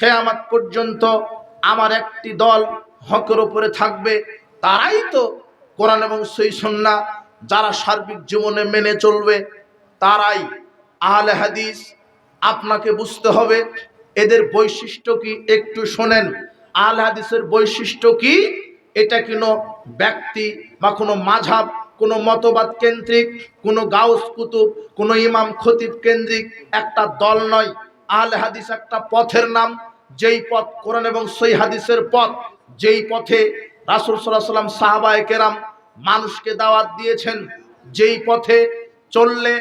কেয়ামাত পর্যন্ত আমার একটি দল হকের ওপরে থাকবে। তারাই তো কোরআন এবং সই সন্না যারা সার্বিক জীবনে মেনে চলবে, তারাই আহলে হাদিস আপনাকে বুঝতে হবে। এদের বৈশিষ্ট্য কি একটু শোনেন। আহলে হাদিসের বৈশিষ্ট্য কি? এটা কোনো ব্যক্তি বা কোনো মাঝাব কোনো মতবাদ কেন্দ্রিক, কোনো গাউস কুতুব, কোনো ইমাম খতিব কেন্দ্রিক একটা দল নয়। আহলে হাদিস একটা পথের নাম, যেই পথ কোরআন এবং সই হাদিসের পথ, যেই পথে রাসুল সাল্লাহ সাল্লাম সাহাবায়ে কেরাম মানুষকে দাওয়াত দিয়েছেন, যেই পথে চললে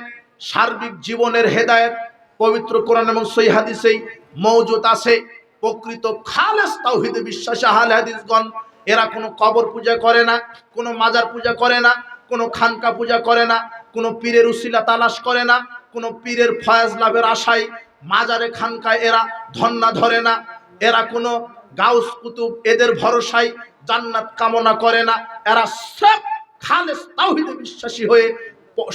সার্বিক জীবনের হেদায়েত, পবিত্র কোরআন এবং সই হাদিসেই মৌজুদ আছে। প্রকৃত খালেস তাওহিদে বিশ্বাসী আহলে হাদিসগণ, এরা কোনো কবর পূজা করে না, কোনো মাজার পূজা করে না, কোনো খানকা পূজা করে না, কোনো পীরের উসিলা তালাশ করে না, কোনো পীরের ফয়াজ লাভের আশায় মাজারে খানকায় এরা ধন্না ধরে না, এরা কোনো গাউস কুতুব, এদের ভরসায় জান্নাত কামনা করে না, এরা সব খালেস তাওহিদে বিশ্বাসী হয়ে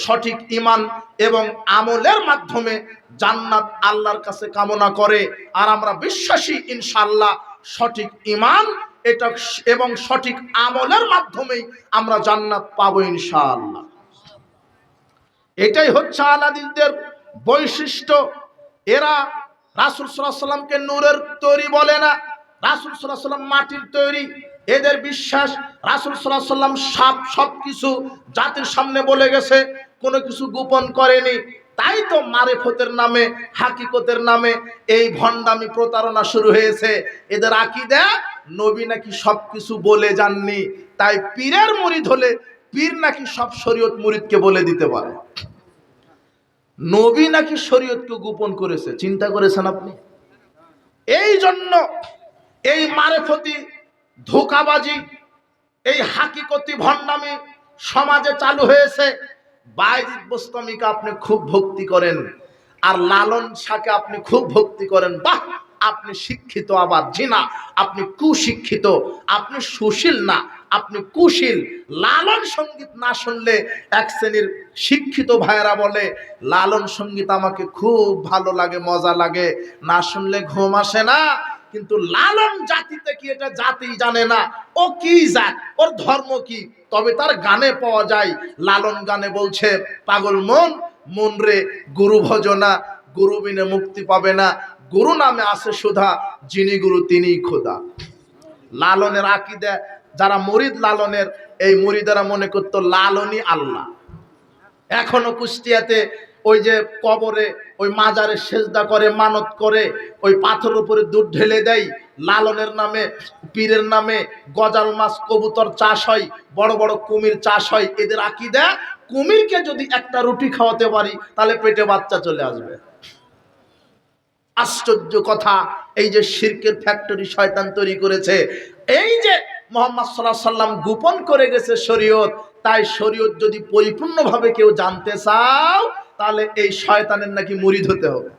সঠিক ইমান এবং আমলের মাধ্যমে জান্নাত আল্লাহর কাছে কামনা করে। আর আমরা বিশ্বাসী ইনশাল্লাহ সঠিক ইমান এটা এবং সঠিক আমলের মাধ্যমেই আমরা জান্নাত পাবো ইনশাআল্লাহ। এটাই হচ্ছে আলাদিনদের বৈশিষ্ট্য। এরা রাসুল সাল্লামকে নূরের তৈরি বলে না। রাসুল সাল্লাম মাটির তৈরি। এদের বিশ্বাস রাসুল সাল্লাহ সাল্লাম সব সব কিছু জাতির সামনে বলে গেছে, কোনো কিছু গোপন করেনি। তাই তো মারেফতের নামে, হাকিকতের নামে এই ভণ্ডামি প্রতারণা শুরু হয়েছে। এদের আকিদা নবী নাকি সব কিছু বলে যাননি। তাই পীরের মুরিদ হলে পীর নাকি সব শরীয়ত মুরিদকে বলে দিতে পারে। নবী নাকি শরীয়তকে গোপন করেছে? চিন্তা করেছেন আপনি? এই জন্য এই মারেফতি, ধোকাবাজি, এই হাকিকতি ভণ্ডামি সমাজে চালু হয়েছে। বাইজিদ বোস্তমিকে আপনি খুব ভক্তি করেন আর লালন শাহকে আপনি খুব ভক্তি করেন। বাহ, আপনি শিক্ষিত আবার। জি না আপনি কুশিক্ষিত, আপনি সুশীল না। আপনি কুশীল, লালন সংগীত না শুনলে এক শ্রেণির শিক্ষিত ভাইয়েরা বলে, লালন সংগীত আমাকে খুব ভালো লাগে, মজা লাগে। না শুনলে ঘুম আসে না। কিন্তু লালন জাতিতে কি এটা জাতি জানে না? ও কি জাত? ওর ধর্ম কি? তবে তার গানে পাওয়া যায়, লালন গানে বলছে, পাগল মন মন রে গুরু ভজনা, গুরু বিনে মুক্তি পাবে না। গুরু নামে আছে সুধা, যিনি গুরু তিনিই খোদা। লালনের আকিদা যারা মুরিদ লালনের, এই মুরিদারা মনে করতো লালনই আল্লাহ। এখনও কুষ্টিয়াতে ওই যে কবরে ওই মাজারে সেজদা করে, মানত করে, ওই পাথর উপরে দুধ ঢেলে দেয়, লালনের নামে, পীরের নামে গজাল মাছ, কবুতর চাষ হয়, বড় বড় কুমির চাষ হয়, এদের আকিদা, কুমিরকে যদি একটা রুটি খাওয়াতে পারি, তাহলে পেটে বাচ্চা চলে আসবে। আশ্চর্য কথা, এই যে শিরকের ফ্যাক্টরি শয়তান তৈরি করেছে, এই যে মোহাম্মদ সাল্লাহ সাল্লাম গোপন করে গেছে শরীয়ত। তাই শরীয়ত যদি পরিপূর্ণভাবে কেউ জানতে চাও, তাহলে এই শয়তানের নাকি মুরিদ হতে হবে।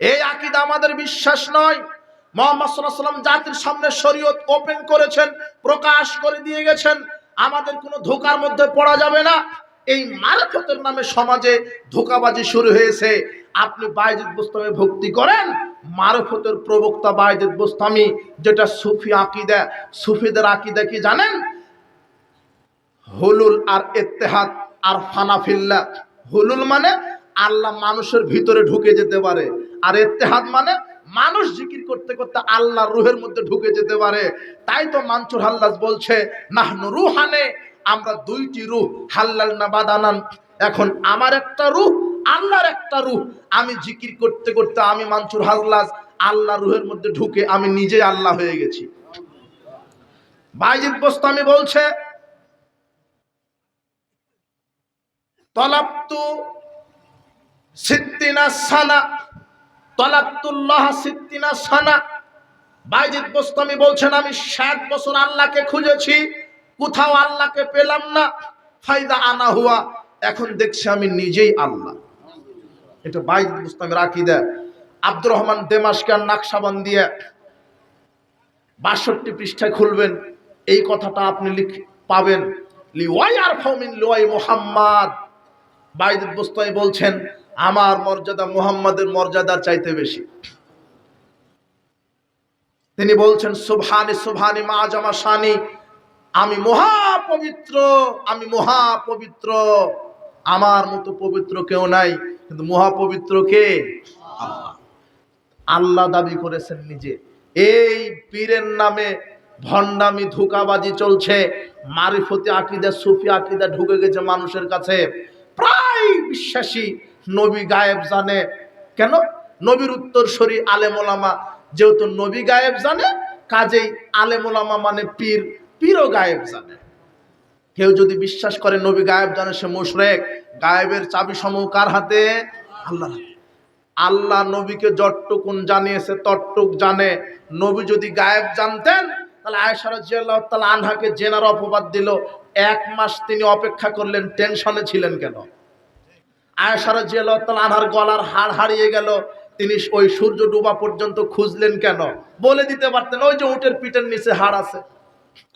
এই আকিদা আমাদের বিশ্বাস নয়। মোহাম্মদ সাল্লাহ সাল্লাম জাতির সামনে শরীয়ত ওপেন করেছেন, প্রকাশ করে দিয়ে গেছেন। আমাদের কোনো ধোকার মধ্যে পড়া যাবে না। এই মারফতের নামে সমাজে ধোকাবাজি শুরু হয়েছে। আপনি বাইজিদ বোস্তামে ভক্তি করেন মারফতের প্রবক্তা বাইজিদ বোস্তামি, যেটা সুফি আকিদা, সুফিদের আকিদা কি জানেন? হুলুল আর ইত্তেহাদ আর ফানাফিল্লা। হুলুল মানে আল্লাহ মানুষের ভিতরে ঢুকে যেতে পারে, আর ইত্তেহাদ মানে মানুষ জিকির করতে করতে আল্লাহ রুহের মধ্যে ঢুকে যেতে পারে। তাই তো মানসুর হাল্লাস বলছে, নাহনু রুহানে, আমরা দুইটি রুহ হাল্লাল না বাদানান। এখন আমার একটা রুহ আল্লাহর একটা রুহ আমি জিকির করতে করতে আমি মানসুর হাল্লাজ আল্লাহ রুহের মধ্যে ঢুকে আমি নিজে আল্লাহ হয়ে গেছি। বাইজিদ বোস্তামি বলছে তলাপ্তু সিদ্দিনা সানা তলাপ্তুল্লাহ সিদ্দিনা সানা। বাইজিদ বোস্তামি বলছেন, আমি ষাট বছর আল্লাহকে খুঁজেছি, কোথাও আল্লাহকে পেলাম না। ফায়দা আনা হুয়া, এখন দেখছি আমি নিজেই আল্লাহ। এটা বাইজিদ বোস্তামি রাখি দেয়। আব্দুর রহমান দেমাসকার নাকশাবান দিয়ে বাষট্টি পৃষ্ঠায় খুলবেন। এই কথাটা আপনি লিখ, পাবেন। লিওয়াই আর ফমিন মোহাম্মদ। বুস্তাই বলছেন, আমার মর্যাদা মুহাম্মাদের মর্যাদার চাইতে বেশি। তিনি বলছেন, সুবহানি সুবহানি মা জামা শানি। আমি মহাপবিত্র আমি মহাপবিত্র। আমার মতো পবিত্র কেউ নাই। কিন্তু মহাপবিত্র কে? আল্লাহ। দাবি করেছেন নিজে। এই পীরের নামে ভণ্ডামি, ধোকাবাজি চলছে। মারিফতি আকিদা, সুফি আকিদা ঢুকে গেছে মানুষের কাছে। প্রায় বিশ্বাসী নবী গায়েব জানে। কেন? নবীর উত্তরসরি আলেমোলামা যেহেতু নবী গায়েব জানে, কাজেই আলেমোলামা মানে পীর। পীরও গায়েব জানে। কেউ যদি বিশ্বাস করে নবী গায়েব জানে, সে মুশরেক। গায়েবের চাবি সমূহ কার হাতে? আল্লাহ আল্লাহ নবীকে যতটুকুন জানিয়েছে তটটুক জানে। নবী যদি গায়েব জানতেন, তাহলে আয়েশা রাদিয়াল্লাহু তাআলা আনহাকে জেনার অপবাদ দিল। এক মাস তিনি অপেক্ষা করলেন, টেনশনে ছিলেন কেন? আয়েশা রাদিয়াল্লাহু তাআলা আনহার গলার হাড় হারিয়ে গেল। তিনি ওই সূর্য ডুবা পর্যন্ত খুঁজলেন কেন? বলে দিতে পারতেন, ওই যে উটের পিঠের নিচে হাড় আছে।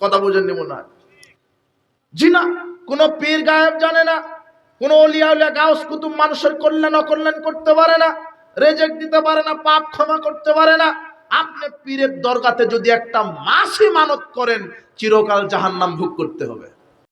কথা বুঝেননি মনে হয়? জি না কোনো পীর গায়েব জানে না। কোনো অলিয়াউলিয়া গাউস কুতুব মানুষের কল্যাণ অকল্যাণ করতে পারে না রেজেক্ট দিতে পারে না, পাপ ক্ষমা করতে পারে না। আপনি পীরের দরগাতে যদি একটা মাসি মানত করেন, চিরকাল জাহান্নাম ভোগ করতে হবে।